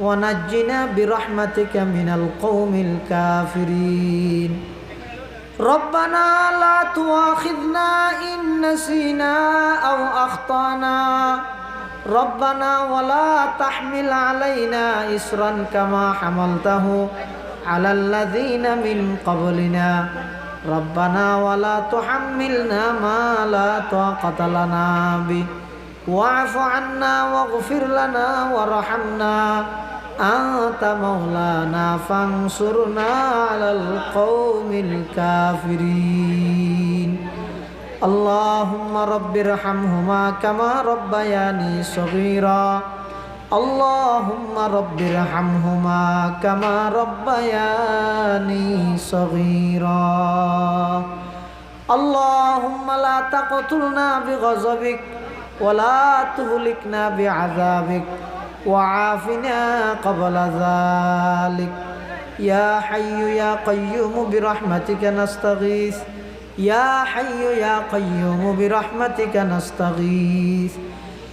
ونجنا برحمتك من القوم الكافرين ربنا لا تؤاخذنا إن نسينا أو أخطأنا ربنا ولا تحمل علينا إسرا كما حملته على الذين من قبلنا ربنا ولا تحملنا ما لا طاقة لنا به واعف عنا واغفر لنا وارحمنا أنت مولانا فانصرنا على القوم الكافرين اللهم رب ارحمهما كما ربياني صغيرا اللهم رب ارحمهما كما ربياني صغيرا اللهم لا تقتلنا بغضبك OLA তুহলিক না বে আজাবিক ওয়াফিনা কবল আজালিক ইয়া হাইয়ু ইয়া কয়্যুমু বিরহমাতিকা নাস্তাগীস। ইয়া হাইয়ু ইয়া কয়্যুমু বিরহমাতিকা নাস্তাগীস।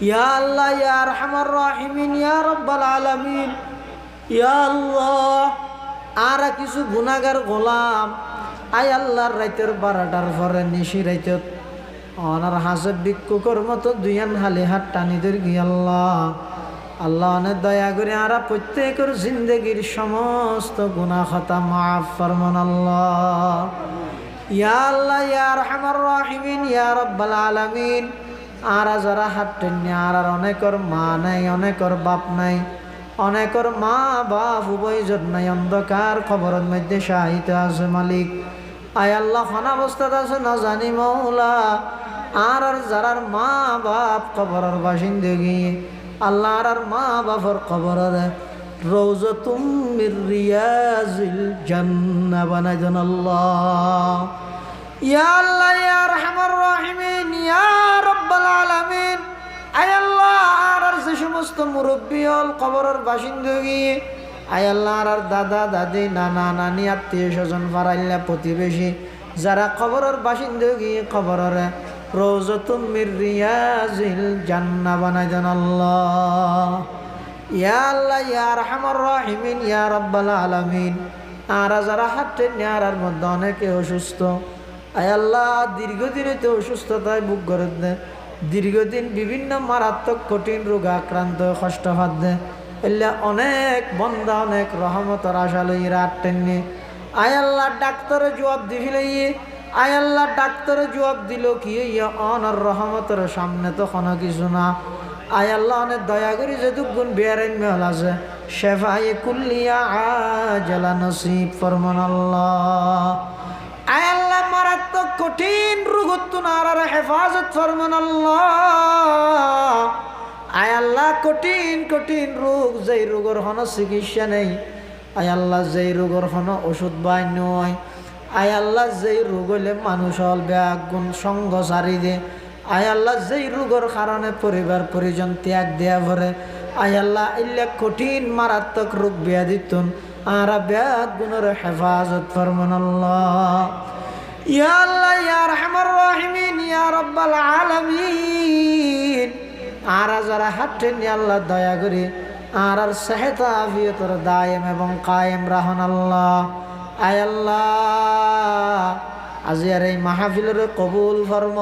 ইয়া আল্লাহ, ইয়া আরহামার রাহিমিন, ইয়া রব্বাল আলামিন। ইয়া আল্লাহ, আর কিছু গুনাগার গোলাম। আয় আল্লাহর রাইতের বারাটার পরে নিশি রাইতত অনার হাসে ভিক্ষুকর মতো দুইয়ান হালি হাত টানিদের গিয়ে আল্লাহ। অনেক দয়া করে আরা প্রত্যেকের জিন্দগির সমস্ত গুণা খতা মাফ ফরমান আল্লাহ। ইয়া আল্লাহ, ইয়া রহমান রাহিমিন, ইয়া রব্বাল আলামিন। আরা যারা হাত টেনে আর অনেকর মা নাই, অনেকর বাপ নাই, অনেকর মা বাপ উভয়জন নাই, অন্ধকার খবরের মধ্যে সাহিত্য আছে মালিক। আয় আল্লাহ খান অবস্থাতে আছে না জানি মৌলা। আর আর যারার মা বাপ কবরের বাসিন্দগি আল্লাহ আর মা বাপর রিয়াজিল জান্নাহ বানাই আল্লাহ। সমস্ত মুরব্বী হল কবরের বাসিন্দগি আয় আল্লাহ, আর দাদা, দাদি, নানা, নানি, আত্মীয় স্বজন ফারাইল্লা প্রতিবেশী, যারা কবরের বাসিন্দগি কবরের জান্নাহ বানাই অসুস্থ। দীর্ঘদিনে তো অসুস্থতায় বুক করে দেয় দীর্ঘদিন বিভিন্ন মারাত্মক কঠিন রোগ আক্রান্ত কষ্ট হাত দেয় অনেক বন্দা, অনেক রহমতর আশা লই রাত টেনে। আয় আল্লাহ ডাক্তারে জবাব দিছিল ইয়ে আয় আল্লাহ ডাক্তারে জবাব দিল কি ইয়ে অনর রহমতের সামনে তো কোনো কিছু না। আয় আল্লাহ অনেক দয়া করি, যে দুগুণ বেয়ারেন মেহল আছে। শেফাই কুল্লিয়া আজলা নসিব ফরমান আল্লাহ। আয় আল্লাহ মারাত্মক কঠিন রোগত্ব নারার হেফাজত ফরমান আল্লাহ। আল্লাহ কঠিন কঠিন রোগ, যেই রোগের হন চিকিৎসা নেই। আয় আল্লাহ যেই রোগের হন ওষুধ বাই নয়। আয় আল্লাহ যেই রোগ হইলে মানুষ হল ব্যাগ গুণ সঙ্গ সারি দে। আয় আল্লাহ যেই রোগের কারণে পরিবার পরিজন ত্যাগ দেয়া ভরে। আয় আল্লাহ ইল্লা কঠিন মারাত্মক রোগ ব্যাধিতুন আর ব্যাগ হেফাজত আর দয়া করে আর আর সেহেতা আফিয়তর দায়েম এবং কায়েম রাহন আল্লাহ। আয় আল্লাহ। আজি আর এই মাহফিলের কবুল ফরম।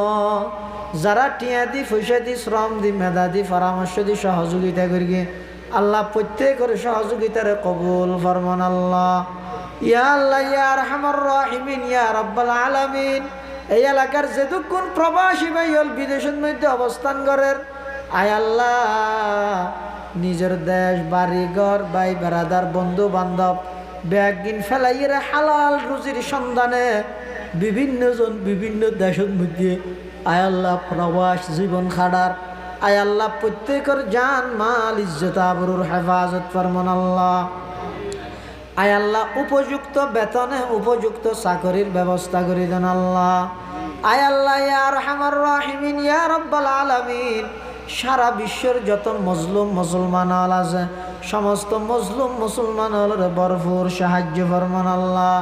যারা টিয়া দি, পয়সা দি, শ্রম দি, মেধা দি, পরামর্শ দি, সহযোগিতা করি আল্লাহ প্রত্যেকের সহযোগিতার কবুল ফরমান আল্লাহ। মধ্যে আল্লাহ, নিজের দেশ বাড়ি ঘর ভাই, বেড়াদার বন্ধু বান্ধব ব্যাগিন ফেলাইয়ের হালাল রুজির সন্ধানে বিভিন্ন জন বিভিন্ন দেশের মধ্যে আয় আল্লাহ, প্রবাস জীবন খাড়ার আয় আল্লাহ, প্রত্যেকের জান, মাল, ইজ্জত, আবরুর হেফাজত ফরমান আল্লাহ। আয় আল্লাহ, উপযুক্ত বেতনে উপযুক্ত চাকরির ব্যবস্থা করে দেন আল্লাহ। আয় আল্লাহ ইয়ার হামার রাহিমিন, ইয়া রব্বাল আলামিন। সারা বিশ্বের যত মজলুম, মুসলমান আছে সমস্ত মজলুম মুসলমান হলের ভরপুর সাহায্য ফরমান আল্লাহ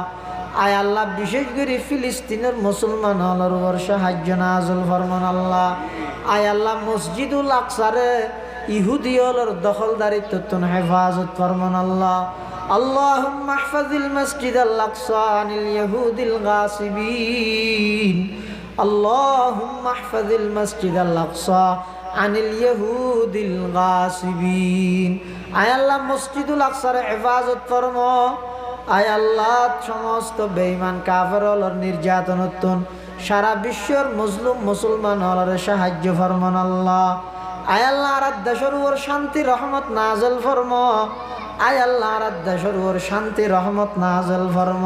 আয় আল্লাহ বিশেষ করে ফিলিস্তিনের মুসলমান হলের উপর সাহায্য নাজল ফরমান আল্লাহ আয় আল্লাহ মসজিদুল আকসারে ইহুদিয়লর দখলদারিত্ব তুন হেফাজত ফরমান আল্লাহ اللهم احفظ المسجد الأقصى عن اليهود الغاصبين اللهم احفظ المسجد الأقصى আনিল ইহুদিল গাসিবিন। আয় আল্লাহ, মসজিদুল আকসার হেফাজত কর্ম আয় আল্লাহ, সমস্ত বেঈমান কাফের হলর নির্যাতন উত্তন। সারা বিশ্বের মুসলিম মুসলমান হলরে সাহায্য ফরমন আল্লাহ। আয় আল্লাহ আরাধ্যা সরুর শান্তি, রহমত নাজল ফরম। আয় আল্লাহ আরাধ্যা সরুর শান্তি, রহমত নাজল ফরম।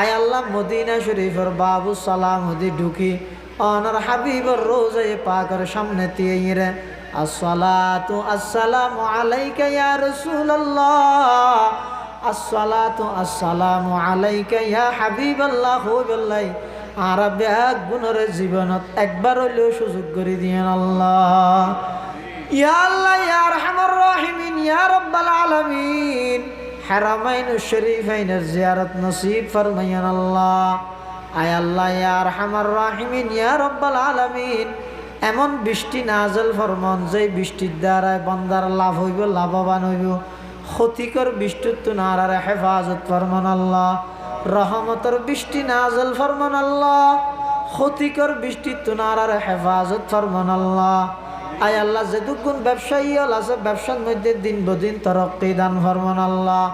আয় আল্লাহ মদিনা শরীফের বাবু সালাম হদি ঢুকি। অনার হাবিবর রোজে পাকর সামনে দিয়ে রে। হাবিবাল্লাহ জীবনত একবার হইলেও সুযোগ করে দিয়েন আল্লাহ। ইয়া আল্লাহ রহমান, ইয়া রব্বাল আলামিন। হারামাইন শরীফাইনের জিয়ারত নসিব ফরমাইয়ান আল্লাহ। আয় আল্লাহ, ইয়া রহমান রহিমিন, ইয়া রব্বাল আলামিন। এমন বৃষ্টি নাজল ফরমান যে বৃষ্টির দ্বারায় বন্দার লাভ হইব, লাভবান হইব। ক্ষতিকর বৃষ্টির তো নারারে হেফাজত ফরমান আল্লাহ। রহমতর বৃষ্টি নাজল ফরমান আল্লাহ। ক্ষতিকর বৃষ্টির তো নারারে হেফাজত ফরমান আল্লাহ। আয় আল্লাহ, যে দুগুণ ব্যবসায়ী হল আছে ব্যবসার মধ্যে দিন বদিন তরক্কি দান ফরমান আল্লাহ।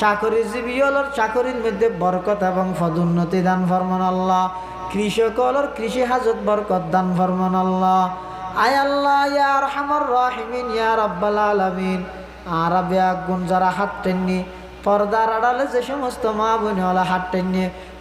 চাকরিজীবী হলর চাকরির মধ্যে বরকত এবং পদোন্নতি দান ফরমান আল্লাহ। কৃষক হলর কৃষি হাজত বরকত দান ফরমান আল্লাহ। আয় আল্লাহ, ইয়া রহমান রাহিমিন, ইয়া রব্বাল আলামিন। আর ব্যাগুন যারা হাত টেননি পর্দার আড়ালে যে সমস্ত মা বোনে হাত টেননি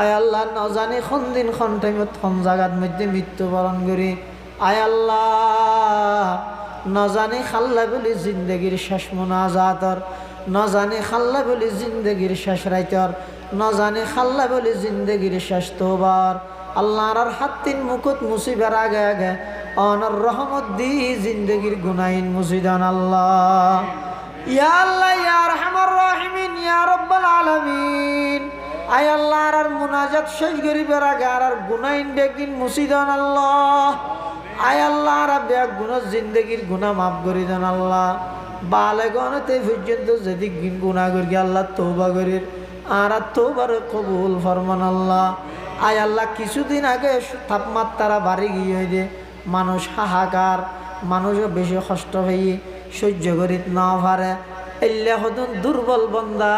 আয় আল্লাহ নজানি খন দিন খন টাইমত খন জাগাত মধ্যে মৃত্যুবরণ করি। আয় আল্লাহ নজানি খাল্লা বলি জিন্দগির শেষ মোনাজাতর নজানি খাল্লা বলি জিন্দগির শেষ রাইতর নজানি খাল্লা বলি জিন্দগির শেষ তোবার আল্লাহর আর হাত্তিন মুকুত মুসিবার আগে আগে, অনর রহমত দি জিন্দগির গুনাইন মুসিদান আল্লাহ। ইয়া আল্লাহ, ইয়া রহমান রহিমিন, ইয়া রব্বাল আলামিন। আয় আল্লাহ, আর মুনাজাত শেষ গরিবের আগে আর আর গুনাইন বেগিন মুসিদান আল্লাহ। আয় আল্লাহ, আর ব্যাগ গুণা জিন্দগির গুণা মাফ করি দেন আল্লাহ। বালে গণতে পর্যন্ত যদি গিন গুণা করি, আল্লাহ তৌবা করির। আর তৌবার কবুল ফরমান আল্লাহ। আয় আল্লাহ, কিছুদিন আগে তাপমাত্রা বাড়ি গিয়ে দে মানুষ হাহাকার মানুষও বেশি কষ্ট হয়ে সহ্য করিত না পারে। এল্লা হতন দুর্বল বন্দা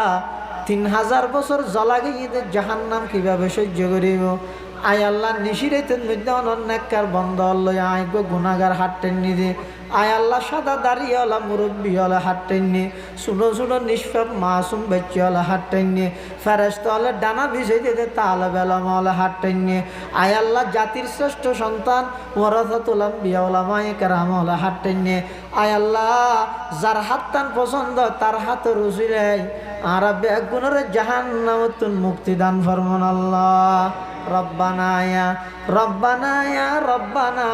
তিন হাজার বছর জ্বলা গিয়ে জাহান নাম কীভাবে সহ্য করিব? আয় আল্লাহ নিশিরাইতেন মধ্যে অনেককার বন্ধ আল্লাহ, আয় গো গুণাগার হাট টেনে দে আয় আল্লাহ সাদা দাঁড়িয়ে হলা মুরব্বী হলে হাট টেনে শুনো শুনো নিষ্পাপ মাসুম বেচি হলে হাট টেনে ফেরেস্ত হলে ডানা ভিজে দিতে তাহলে বেলাম হলে হাট টেনে আয় আল্লাহ জাতির শ্রেষ্ঠ সন্তান ওরাথাতুলাম বিয়াউলামাই কেরাম হলে হাট টেনে আয় আল্লাহ যার হাত টান পছন্দ তার হাত রুচিলাই আর বেগুনের জাহান্নামতুন মুক্তি দান ফরমান আল্লাহ, রব্বানা ইয়া রব্বানা ইয়া, রব্বানা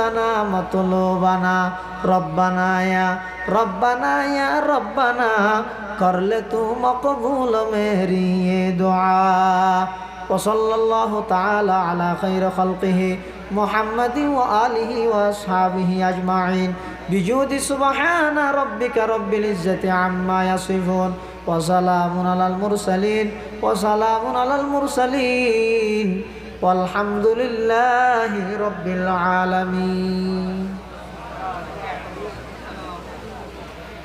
হামদানা মতলুবানা রব্বানায়া রব্বানায়া রব্বানা করলে তু মকবুল মেরিয়ে দোয়া وصلى الله تعالى على خير خلقه محمد وآله وأصحابه أجمعين بجود سبحان ربك رب العزة عما يصفون وسلام على المرسلين وسلام على المرسلين আলহামদুলিল্লাহ রবিল আলমী